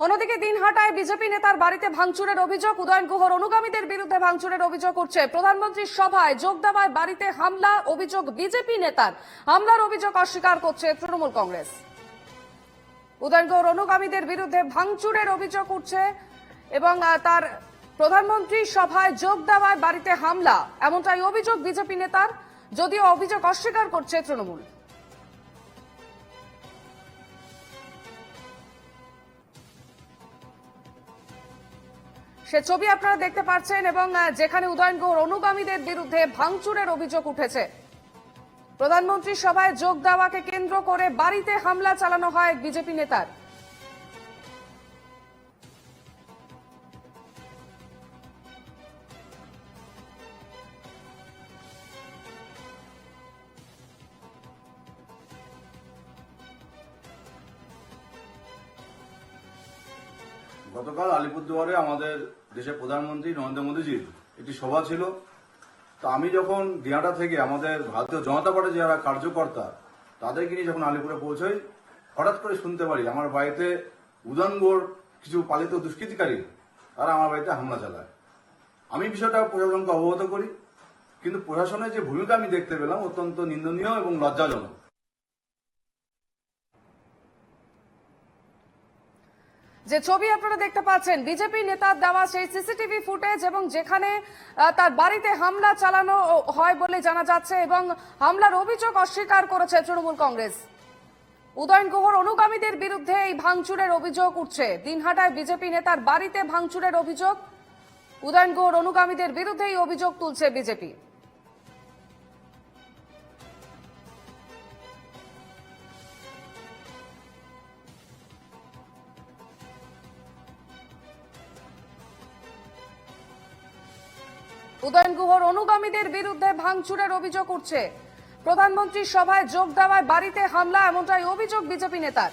অন্যদিকে দিনহাটায় বিজেপি নেতার বাড়িতে ভাঙচুরের অভিযোগ। উদয়ন গুহর অনুগামীদের বিরুদ্ধে ভাঙচুরের অভিযোগ করছে প্রধানমন্ত্রীর সভায় যোগ দেওয়ায় বাড়িতে হামলা অভিযোগ বিজেপি নেতার। হামলার অভিযোগ অস্বীকার করছে তৃণমূল কংগ্রেস। উদয়ন অনুগামীদের বিরুদ্ধে ভাঙচুরের অভিযোগ উঠছে এবং তার প্রধানমন্ত্রী সভায় যোগ দেওয়ায় বাড়িতে হামলা। এমনটাই অভিযোগ বিজেপি নেতার, যদিও অভিযোগ অস্বীকার করছে তৃণমূল। সে ছবি আপনারা দেখতে পাচ্ছেন এবং যেখানে উদয়ন গৌর অনুগামীদের বিরুদ্ধে ভাঙচুরের অভিযোগ উঠেছে। প্রধানমন্ত্রী সভায় যোগ দেওয়াকে কেন্দ্র করে বাড়িতে হামলা চালানো হয় বিজেপি নেতার। গতকাল আলিপুরদুয়ারে আমাদের দেশের প্রধানমন্ত্রী নরেন্দ্র মোদীজির একটি সভা ছিল। তো আমি যখন দিনাটা থেকে আমাদের ভারতীয় জনতা পার্টির যারা কার্যকর্তা, তাদেরকে নিয়ে যখন আলিপুরে পৌঁছই, হঠাৎ করে শুনতে পারি আমার বাড়িতে উদানগড় কিছু পালিত দুষ্কৃতিকারী, তারা আমার বাড়িতে হামলা চালায়। আমি বিষয়টা প্রশাসনকে অবগত করি, কিন্তু প্রশাসনের যে ভূমিকা আমি দেখতে পেলাম অত্যন্ত নিন্দনীয় এবং লজ্জাজনক। যে ছবি আপনারা দেখতে পাচ্ছেন বিজেপি নেতার দেওয়া সেই সিসিটিভি ফুটেজ এবং যেখানে তার বাড়িতে হামলা চালানো হয় বলে জানা যাচ্ছে এবং হামলার অভিযোগ অস্বীকার করেছে তৃণমূল কংগ্রেস। উদয়ন গুহর অনুগামীদের বিরুদ্ধে এই ভাঙচুরের অভিযোগ উঠছে। দিনহাটায় বিজেপি নেতার বাড়িতে ভাঙচুরের অভিযোগ। উদয়ন গুহর অনুগামীদের বিরুদ্ধে এই অভিযোগ তুলছে বিজেপি। উদয়ন গুহর অনুগামীদের বিরুদ্ধে ভাঙচুরের অভিযোগ উঠছে। প্রধানমন্ত্রীর সভায় যোগ দেওয়ায় বাড়িতে হামলা, এমনটাই অভিযোগ বিজেপি নেতার।